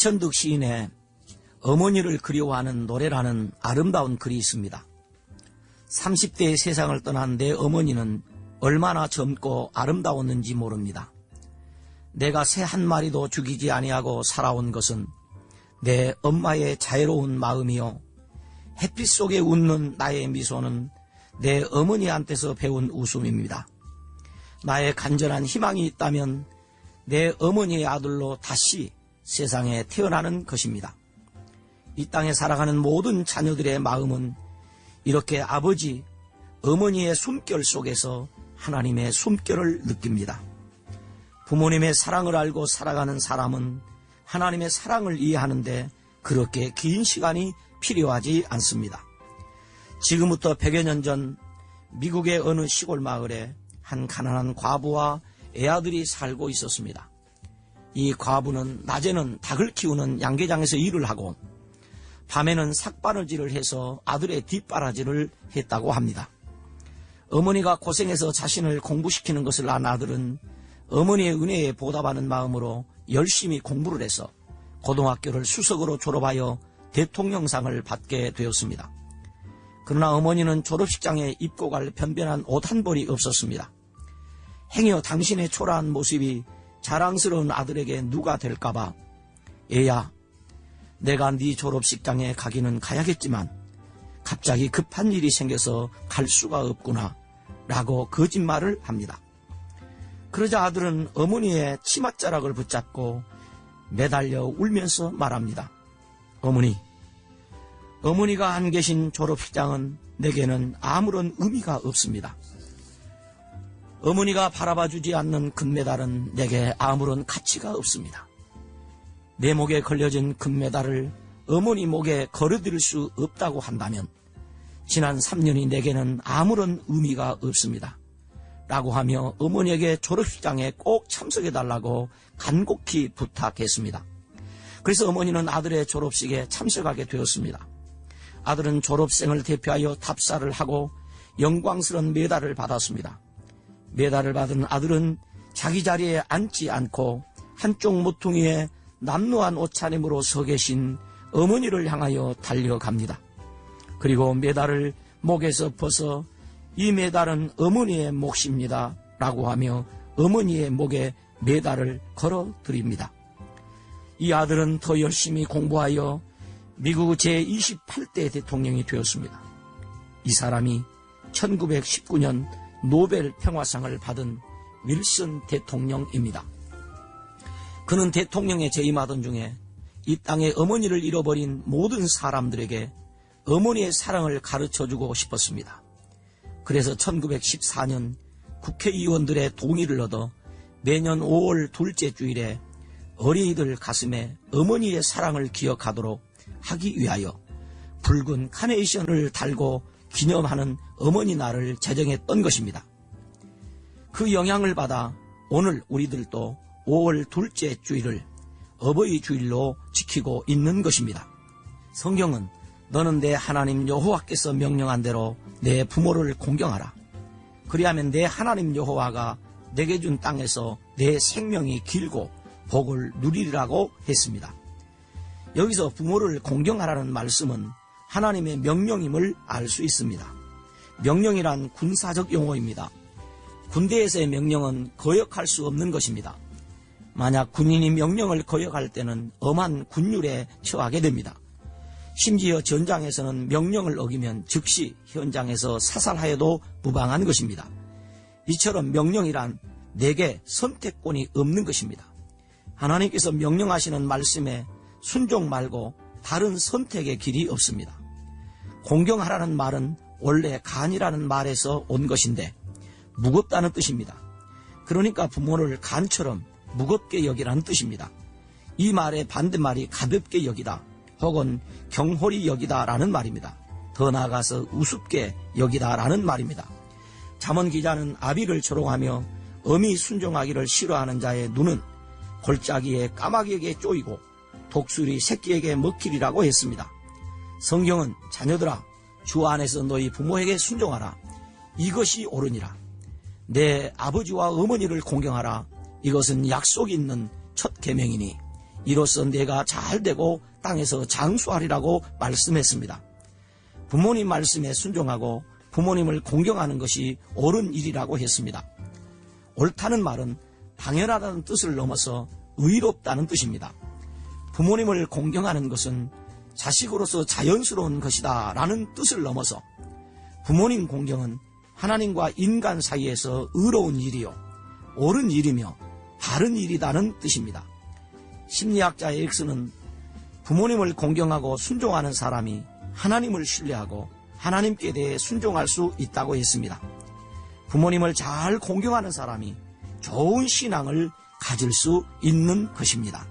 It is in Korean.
이천득 시인의 어머니를 그리워하는 노래라는 아름다운 글이 있습니다. 30대의 세상을 떠난 내 어머니는 얼마나 젊고 아름다웠는지 모릅니다. 내가 새 한 마리도 죽이지 아니하고 살아온 것은 내 엄마의 자애로운 마음이요. 햇빛 속에 웃는 나의 미소는 내 어머니한테서 배운 웃음입니다. 나의 간절한 희망이 있다면 내 어머니의 아들로 다시 세상에 태어나는 것입니다. 이 땅에 살아가는 모든 자녀들의 마음은 이렇게 아버지, 어머니의 숨결 속에서 하나님의 숨결을 느낍니다. 부모님의 사랑을 알고 살아가는 사람은 하나님의 사랑을 이해하는데 그렇게 긴 시간이 필요하지 않습니다. 지금부터 100여 년 전 미국의 어느 시골 마을에 한 가난한 과부와 애아들이 살고 있었습니다. 이 과부는 낮에는 닭을 키우는 양계장에서 일을 하고 밤에는 삭바느질을 해서 아들의 뒷바라지를 했다고 합니다. 어머니가 고생해서 자신을 공부시키는 것을 안 아들은 어머니의 은혜에 보답하는 마음으로 열심히 공부를 해서 고등학교를 수석으로 졸업하여 대통령상을 받게 되었습니다. 그러나 어머니는 졸업식장에 입고 갈 변변한 옷 한 벌이 없었습니다. 행여 당신의 초라한 모습이 자랑스러운 아들에게 누가 될까봐 애야 내가 네 졸업식장에 가기는 가야겠지만 갑자기 급한 일이 생겨서 갈 수가 없구나 라고 거짓말을 합니다. 그러자 아들은 어머니의 치맛자락을 붙잡고 매달려 울면서 말합니다. 어머니, 어머니가 안 계신 졸업식장은 내게는 아무런 의미가 없습니다. 어머니가 바라봐 주지 않는 금메달은 내게 아무런 가치가 없습니다. 내 목에 걸려진 금메달을 어머니 목에 걸어드릴 수 없다고 한다면 지난 3년이 내게는 아무런 의미가 없습니다. 라고 하며 어머니에게 졸업식장에 꼭 참석해 달라고 간곡히 부탁했습니다. 그래서 어머니는 아들의 졸업식에 참석하게 되었습니다. 아들은 졸업생을 대표하여 답사를 하고 영광스러운 메달을 받았습니다. 메달을 받은 아들은 자기 자리에 앉지 않고 한쪽 모퉁이에 남루한 옷차림으로 서 계신 어머니를 향하여 달려갑니다. 그리고 메달을 목에서 벗어 이 메달은 어머니의 몫입니다. 라고 하며 어머니의 목에 메달을 걸어 드립니다. 이 아들은 더 열심히 공부하여 미국 제28대 대통령이 되었습니다. 이 사람이 1919년 노벨 평화상을 받은 윌슨 대통령입니다. 그는 대통령에 재임하던 중에 이 땅에 어머니를 잃어버린 모든 사람들에게 어머니의 사랑을 가르쳐 주고 싶었습니다. 그래서 1914년 국회의원들의 동의를 얻어 매년 5월 둘째 주일에 어린이들 가슴에 어머니의 사랑을 기억하도록 하기 위하여 붉은 카네이션을 달고 기념하는 어머니 날을 제정했던 것입니다. 그 영향을 받아 오늘 우리들도 5월 둘째 주일을 어버이 주일로 지키고 있는 것입니다. 성경은 너는 내 하나님 여호와께서 명령한 대로 내 부모를 공경하라. 그리하면 내 하나님 여호와가 내게 준 땅에서 내 생명이 길고 복을 누리리라고 했습니다. 여기서 부모를 공경하라는 말씀은 하나님의 명령임을 알 수 있습니다. 명령이란 군사적 용어입니다. 군대에서의 명령은 거역할 수 없는 것입니다. 만약 군인이 명령을 거역할 때는 엄한 군율에 처하게 됩니다. 심지어 전장에서는 명령을 어기면 즉시 현장에서 사살하여도 무방한 것입니다. 이처럼 명령이란 내게 선택권이 없는 것입니다. 하나님께서 명령하시는 말씀에 순종 말고 다른 선택의 길이 없습니다. 공경하라는 말은 원래 간이라는 말에서 온 것인데 무겁다는 뜻입니다. 그러니까 부모를 간처럼 무겁게 여기라는 뜻입니다. 이 말의 반대말이 가볍게 여기다 혹은 경홀히 여기다 라는 말입니다. 더 나아가서 우습게 여기다 라는 말입니다. 잠언 기자는 아비를 조롱하며 엄히 순종하기를 싫어하는 자의 눈은 골짜기에 까마귀에게 쪼이고 독수리 새끼에게 먹히리라고 했습니다. 성경은 자녀들아 주 안에서 너희 부모에게 순종하라. 이것이 옳으니라. 내 아버지와 어머니를 공경하라. 이것은 약속 있는 첫 계명이니 이로써 내가 잘 되고 땅에서 장수하리라고 말씀했습니다. 부모님 말씀에 순종하고 부모님을 공경하는 것이 옳은 일이라고 했습니다. 옳다는 말은 당연하다는 뜻을 넘어서 의롭다는 뜻입니다. 부모님을 공경하는 것은 자식으로서 자연스러운 것이다 라는 뜻을 넘어서 부모님 공경은 하나님과 인간 사이에서 의로운 일이요, 옳은 일이며 바른 일이다는 뜻입니다. 심리학자 에릭스는 부모님을 공경하고 순종하는 사람이 하나님을 신뢰하고 하나님께 대해 순종할 수 있다고 했습니다. 부모님을 잘 공경하는 사람이 좋은 신앙을 가질 수 있는 것입니다.